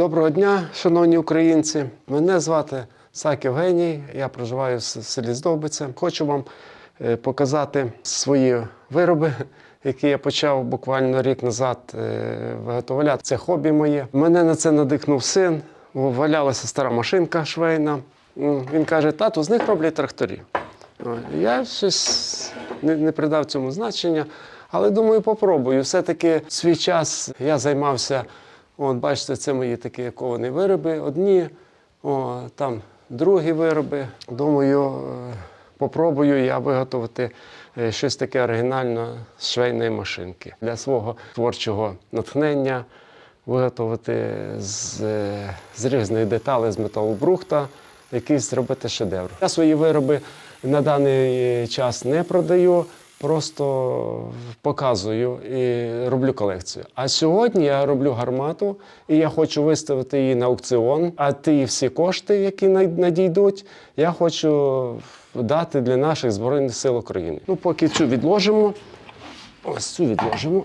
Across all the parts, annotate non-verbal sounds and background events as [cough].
Доброго дня, шановні українці. Мене звати Сак Євгеній. Я проживаю в селі Здовбиця. Хочу вам е, показати свої вироби, [laughs] які я почав буквально рік назад е, виготовляти. Це хобі моє. Мене на це надихнув син. Валялася стара машинка швейна. Він каже: тату, з них роблять тракторів. О, Я щось не придав цьому значення, але думаю, попробую. Все-таки свій час я займався. От, бачите, це мої такі ковані вироби. Одні, о, там другі вироби. Думаю, е, попробую я виготовити е, щось таке оригінальне з швейної машинки для свого творчого натхнення, виготовити з, е, з різних деталей з металобрухта, якийсь зробити шедевр. Я свої вироби на даний час не продаю. Просто показую і роблю колекцію. А сьогодні я роблю гармату, і я хочу виставити її на аукціон. А ті всі кошти, які надійдуть, я хочу дати для наших Збройних сил України. Ну, поки цю відложимо, ось цю відложимо.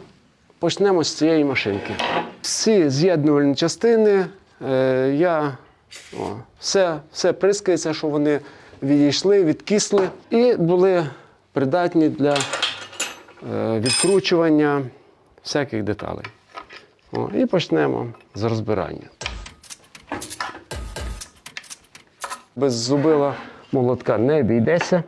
Почнемо з цієї машинки. Всі з'єднувальні частини е, я о, все, все прискається, що вони відійшли, відкисли і були придатні для е, відкручування всяких деталей. О, і почнемо з розбирання. Без зубила молотка не обійдеться.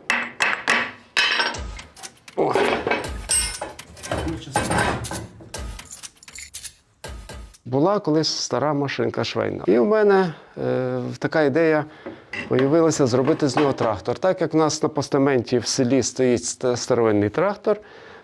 Була колись стара машинка швейна. І в мене е, така ідея з'явилася зробити з нього трактор. Так як в нас на постаменті в селі стоїть старовинний трактор,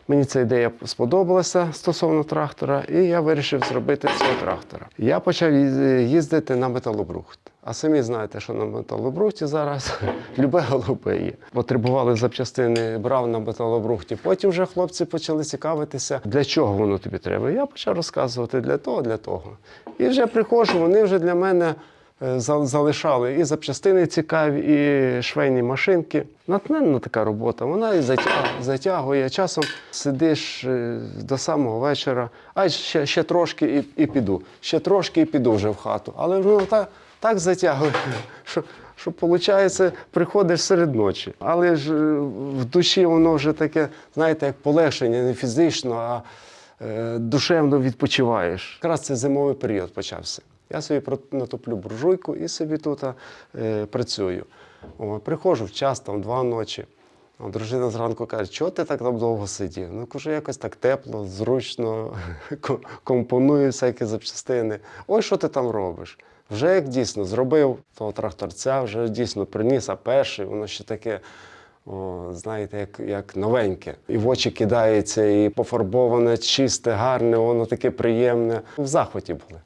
мені ця ідея сподобалася стосовно трактора, і я вирішив зробити цього трактора. Я почав їздити на металобрухт. А самі знаєте, що на металобрухті зараз [laughs] любе голубе є. Потребували запчастини, брав на металобрухті. Потім вже хлопці почали цікавитися, для чого воно тобі треба. Я почав розказувати для того, для того. І вже приходжу, вони вже для мене залишали і запчастини цікаві, і швейні машинки. Натхненна така робота. Вона і затягує. Часом сидиш е, до самого вечора, а ще, ще трошки і, і піду. Ще трошки і піду вже в хату. Але воно так, так затягує, [laughs] що. Що виходить, приходиш серед ночі. Але ж е, в душі воно вже таке, знаєте, як полегшення, не фізично, а е, душевно відпочиваєш. Якраз це зимовий період почався. Я собі натоплю буржуйку і собі тут е, працюю. О, приходжу в час, там два ночі. А дружина зранку каже, чого ти так там довго сидів? Ну, кажу, якось так тепло, зручно, [laughs] компоную всякі запчастини. Ой, що ти там робиш? Вже як дійсно зробив того тракторця, вже дійсно приніс, а перший, воно ще таке. О, знаєте, як, як новеньке. І в очі кидається, і пофарбоване, чисте, гарне, воно таке приємне. В захваті були.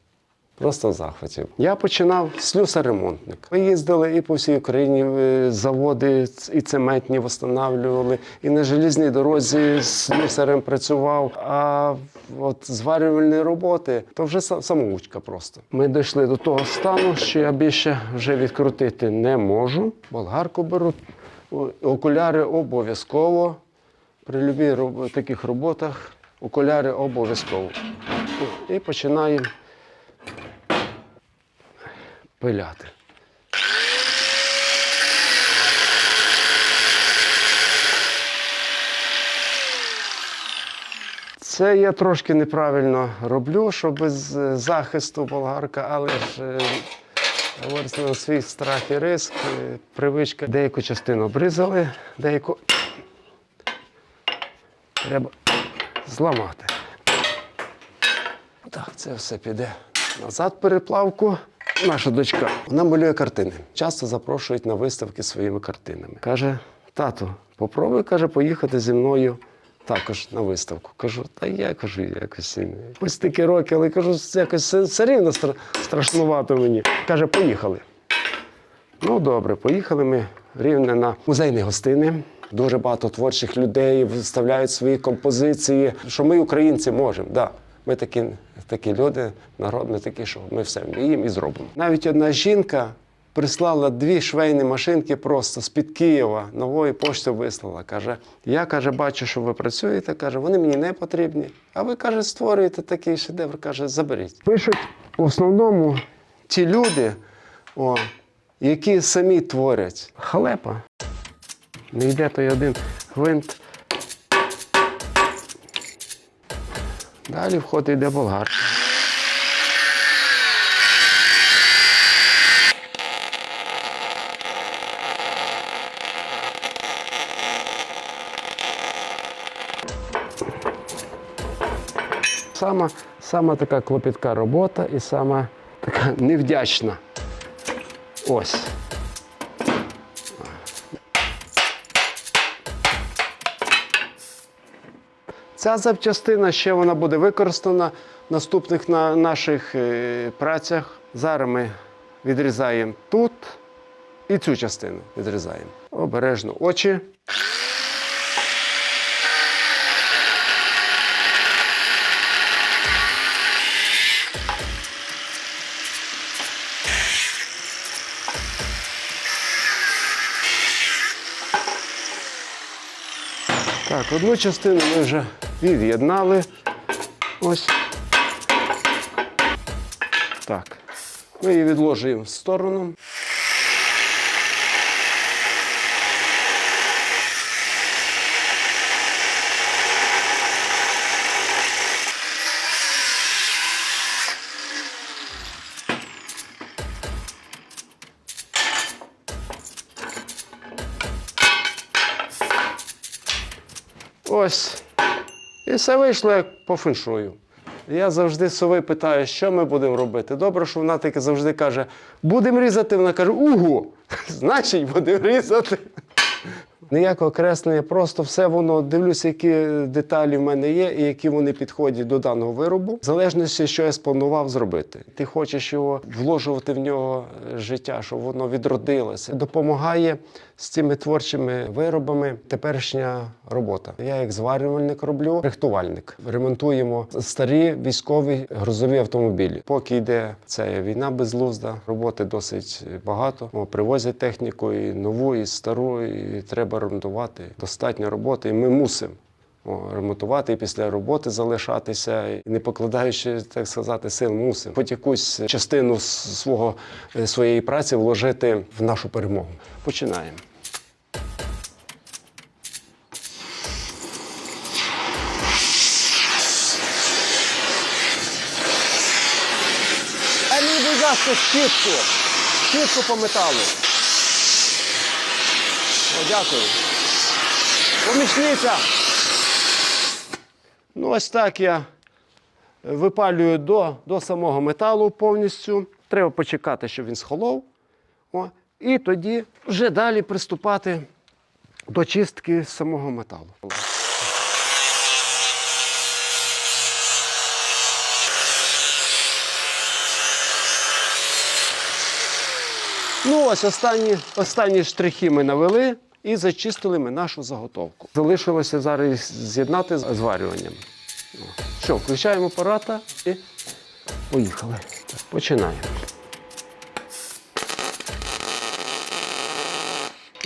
Просто в захваті. Я починав слюсар-ремонтник. Ми їздили і по всій Україні е, заводи і цементні встановлювали, і на желізній дорозі з слюсарем працював. А от зварювальні роботи то вже са- самоучка просто. Ми дійшли до того стану, що я більше вже відкрутити не можу. Болгарку беру. Окуляри обов'язково. При любій таких роботах окуляри обов'язково. І починаємо пиляти. Це я трошки неправильно роблю, що без захисту болгарка, але ж е, говориться на свій страх і риск, е, привичка. Деяку частину обрізали, деяку треба зламати. Так, це все піде назад переплавку. Наша дочка вона малює картини. Часто запрошують на виставки своїми картинами. Каже: тату, попробуй каже, поїхати зі мною також на виставку. Кажу, та я кажу, якось. Ось такі роки, але кажу, якось все, рівно стра- страшнувато мені. Каже, поїхали. Ну, добре, поїхали ми рівне на музейні гостини. Дуже багато творчих людей виставляють свої композиції. Що ми, українці, можемо. Да. Ми такі, такі люди, народ, ми такі, що ми все вміємо і зробимо. Навіть одна жінка прислала дві швейні машинки просто з-під Києва, нової пошти вислала. Каже: я каже, бачу, що ви працюєте. Каже, вони мені не потрібні. А ви каже, створюєте такий шедевр. Каже, заберіть. Пишуть в основному ті люди, о, які самі творять. Халепа. Не йде той один гвинт. Далі в йде болгар. Сама, сама така клопітка робота і сама така невдячна. Ось. Ця запчастина ще вона буде використана в наступних на наших е, працях. Зараз ми відрізаємо тут і цю частину відрізаємо. Обережно очі. Так, одну частину ми вже від'єднали. Ось. Так. Ми її відложуємо в сторону. Ось. І все вийшло як по феншую. Я завжди сови питаю, що ми будемо робити. Добре, що вона таки завжди каже, будемо різати. Вона каже, угу, [laughs] значить, будемо різати. Ніякого креслення, просто все воно дивлюся, які деталі в мене є і які вони підходять до даного виробу, залежності, що я спланував зробити. Ти хочеш його вложувати в нього е, життя, щоб воно відродилося. Допомагає з цими творчими виробами теперішня робота. Я як зварювальник роблю, рихтувальник. Ремонтуємо старі військові грузові автомобілі. Поки йде ця війна безглузда, роботи досить багато. Привозять техніку і нову, і стару, і треба ремонтувати. Достатньо роботи, і ми мусимо. Ремонтувати і після роботи залишатися, і не покладаючи, так сказати, сил, мусимо. Хоч якусь частину свого, е, своєї праці вложити в нашу перемогу. Починаємо. А мені, будь ласка, щітку. Щітку по металу. Дякую. Помічниця. Ну, ось так я випалюю до, до самого металу повністю. Треба почекати, щоб він схолов. О, і тоді вже далі приступати до чистки самого металу. Ну, ось останні, останні штрихи ми навели і зачистили ми нашу заготовку. Залишилося зараз з'єднати з зварюванням. Що, включаємо апарата і поїхали. Починаємо.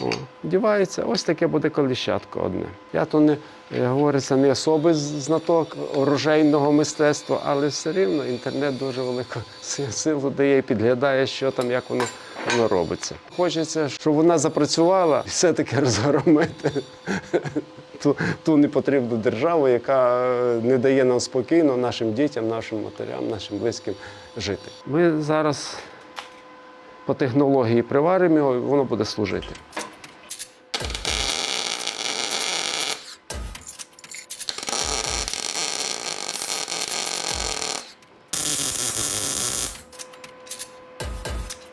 О, вдівається, ось таке буде коліщатко одне. Я то не говориться, не особий знаток оружейного мистецтва, але все рівно інтернет дуже велику [laughs] силу дає і підглядає, що там, як воно, воно робиться. Хочеться, щоб вона запрацювала і все-таки [laughs] розгромити ту, ту непотрібну державу, яка е, не дає нам спокійно, нашим дітям, нашим матерям, нашим близьким жити. Ми зараз по технології приваримо його, і воно буде служити.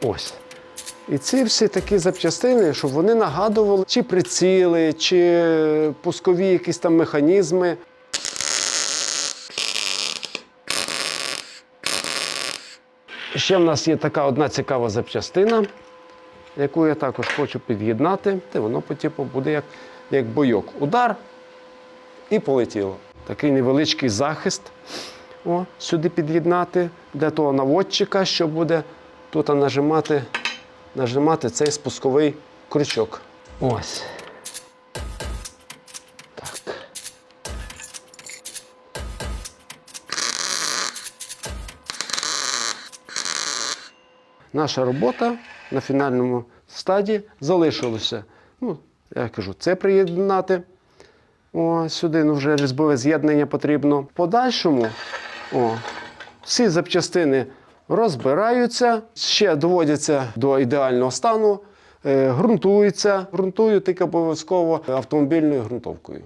Ось. І ці всі такі запчастини, щоб вони нагадували чи приціли, чи пускові якісь там механізми. Ще в нас є така одна цікава запчастина, яку я також хочу під'єднати. Та воно по типу буде як, як бойок. Удар і полетіло. Такий невеличкий захист. О, сюди під'єднати для того наводчика, що буде тут нажимати, нажимати цей спусковий крючок. Ось. Так. наша робота на фінальному стадії залишилася. Ну, я кажу, це приєднати. О, сюди ну, вже різьбове з'єднання потрібно. Подальшому о, всі запчастини розбираються, ще доводяться до ідеального стану, е, ґрунтуються. Ґрунтую тільки обов'язково автомобільною ґрунтовкою.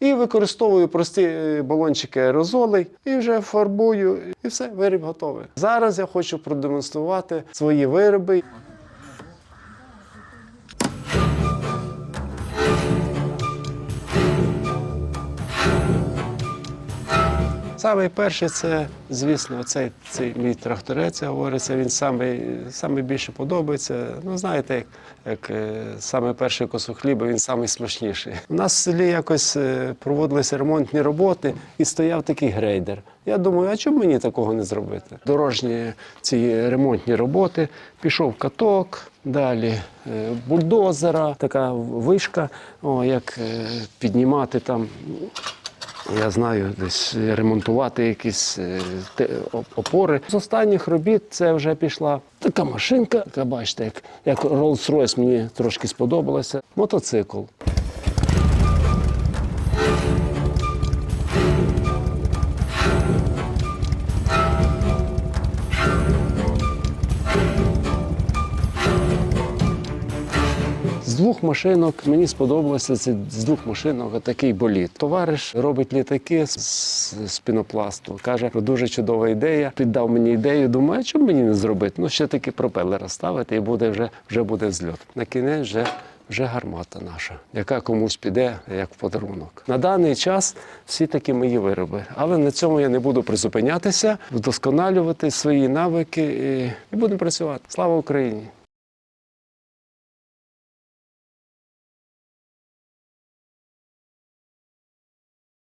І використовую прості е, балончики аерозолей, і вже фарбую, і все, виріб готовий. Зараз я хочу продемонструвати свої вироби. Самий перший це, звісно, цей, цей мій тракторець, говориться, він самий, самий більше подобається. Ну, знаєте, як, як е, саме перший кусок хліба, він самий смачніший. У нас в селі якось е, проводилися ремонтні роботи і стояв такий грейдер. Я думаю, а чому мені такого не зробити? Дорожні ці ремонтні роботи, пішов каток, далі е, бульдозера, така вишка, о, як піднімати там я знаю, десь ремонтувати якісь е, опори. З останніх робіт це вже пішла така машинка, яка бачите, як, як Rolls-Royce мені трошки сподобалася. Мотоцикл. Двох машинок мені сподобалося це з двох машинок такий боліт. Товариш робить літаки з, з, пінопласту. Каже, дуже чудова ідея. Піддав мені ідею. Думаю, чому мені не зробити? Ну ще таки пропелера ставити, і буде вже, вже буде взльот. На кінець вже. Вже гармата наша, яка комусь піде як в подарунок. На даний час всі такі мої вироби. Але на цьому я не буду призупинятися, вдосконалювати свої навики і, і будемо працювати. Слава Україні!